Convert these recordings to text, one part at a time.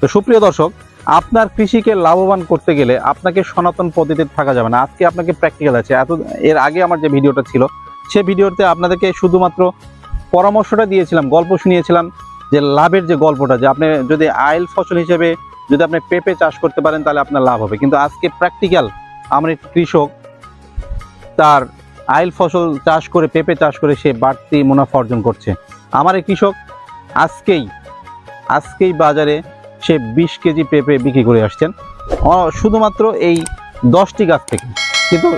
তো সুপ্রিয় দর্শক, আপনার কৃষিকে লাভবান করতে গেলে আপনাকে সনাতন পদ্ধতিতে থাকা যাবে না। আজকে আপনাকে প্র্যাকটিক্যাল আছে। এত, এর আগে আমার যে ভিডিওটা ছিল, সে ভিডিওতে আপনাদেরকে শুধুমাত্র পরামর্শটা দিয়েছিলাম, গল্প শুনিয়েছিলাম যে লাভের যে গল্পটা, যে আপনি যদি আইল ফসল হিসেবে যদি আপনি পেঁপে চাষ করতে পারেন, তাহলে আপনার লাভ হবে। কিন্তু আজকে প্র্যাকটিক্যাল আমার কৃষক, তার আইল ফসল চাষ করে, পেঁপে চাষ করে সে বাড়তি মুনাফা অর্জন করছে। আমার এই কৃষক আজকেই আজকেই বাজারে সে বিশ কেজি পেঁপে বিক্রি করে আসছেন। শুধুমাত্র এই দশটি গাছ থেকে। কিন্তু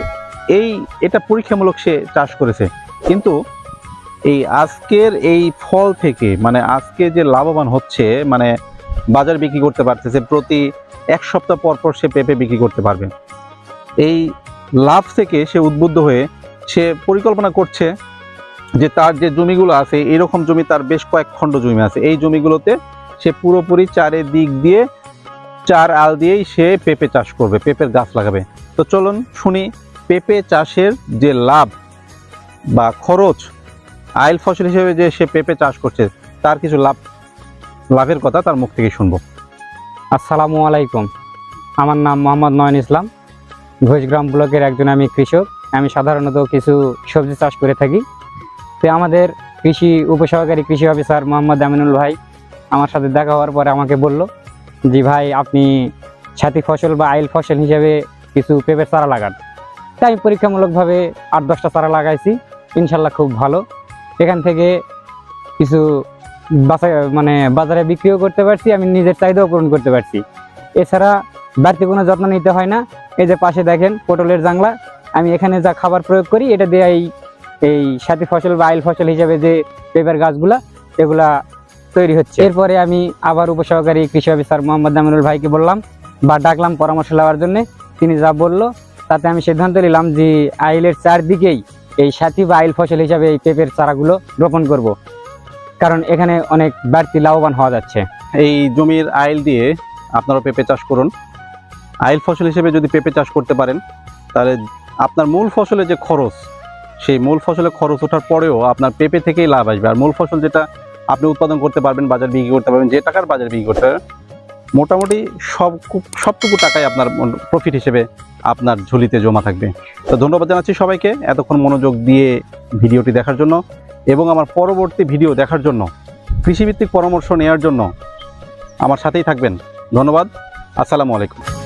এই, এটা পরীক্ষামূলক সে চাষ করেছে। কিন্তু এই আজকের এই ফল থেকে মানে আজকে যে লাভবান হচ্ছে মানে বাজার বিক্রি করতে পারতেছে, প্রতি এক সপ্তাহ পর পর সে পেঁপে বিক্রি করতে পারবে। এই লাভ থেকে সে উদ্বুদ্ধ হয়ে সে পরিকল্পনা করছে যে তার যে জমিগুলো আছে, এরকম জমি তার বেশ কয়েক খণ্ড জমি আছে। এই জমিগুলোতে সে পুরোপুরি চারিদিক দিয়ে, চার আল দিয়েই সে পেঁপে চাষ করবে, পেঁপের গাছ লাগাবে। তো চলুন শুনি পেঁপে চাষের যে লাভ বা খরচ, আইল ফসল হিসেবে যে সে পেঁপে চাষ করছে, তার কিছু লাভ, লাভের কথা তার মুখ থেকে শুনব। আসসালামু আলাইকুম। আমার নাম মোহাম্মদ নয়ন ইসলাম। ঘোষগ্রাম ব্লকের একজন আমি কৃষক। আমি সাধারণত কিছু সবজি চাষ করে থাকি। তো আমাদের কৃষি উপসহকারী কৃষি অফিসার মোহাম্মদ আমিনুল ভাই আমার সাথে দেখা হওয়ার পরে আমাকে বলল জি ভাই, আপনি ছাতি ফসল বা আইল ফসল হিসেবে কিছু পেঁপের চারা লাগান। তাই আমি পরীক্ষামূলকভাবে আট দশটা চারা লাগাইছি। ইনশাল্লাহ খুব ভালো। এখান থেকে কিছু বাসা মানে বাজারে বিক্রিও করতে পারছি, আমি নিজের চাহিদাও পূরণ করতে পারছি। এছাড়া বাড়তি কোনো যত্ন নিতে হয় না। এই যে পাশে দেখেন পটলের জাংলা, আমি এখানে যা খাবার প্রয়োগ করি, এটা দিয়ে এই এই সাথী ফসল বা আইল ফসল হিসাবে যে পেঁপের গাছগুলা, এগুলা তৈরি হচ্ছে। এরপরে আমি আবার উপসহকারী কৃষি অফিসার মোহাম্মদ আমিনুল ভাইকে বললাম বা ডাকলাম পরামর্শ নেওয়ার জন্য। তিনি যা বলল তাতে আমি সিদ্ধান্ত নিলাম যে আইলের চারদিকেই এই সাথী বা আইল ফসল হিসাবে এই পেঁপের চারাগুলো রোপণ করব। কারণ এখানে অনেক বাড়তি লাভবান হওয়া যাচ্ছে। এই জমির আইল দিয়ে আপনারা পেঁপে চাষ করুন। আইল ফসল হিসেবে যদি পেঁপে চাষ করতে পারেন তাহলে আপনার মূল ফসলের যে খরচ সেই মূল ফসলের খরচ ওঠার পরেও আপনার পেঁপে থেকেই লাভ আসবে। আর মূল ফসল যেটা আপনি উৎপাদন করতে পারবেন, বাজার বিক্রি করতে পারবেন, যে টাকার বাজার বিক্রি করতে মোটামুটি সব সবটুকু টাকাই আপনার প্রফিট হিসেবে আপনার ঝুলিতে জমা থাকবে। তো ধন্যবাদ জানাচ্ছি সবাইকে এতক্ষণ মনোযোগ দিয়ে ভিডিওটি দেখার জন্য এবং আমার পরবর্তী ভিডিও দেখার জন্য, কৃষিভিত্তিক পরামর্শ নেওয়ার জন্য আমার সাথেই থাকবেন। ধন্যবাদ, আসসালামু আলাইকুম।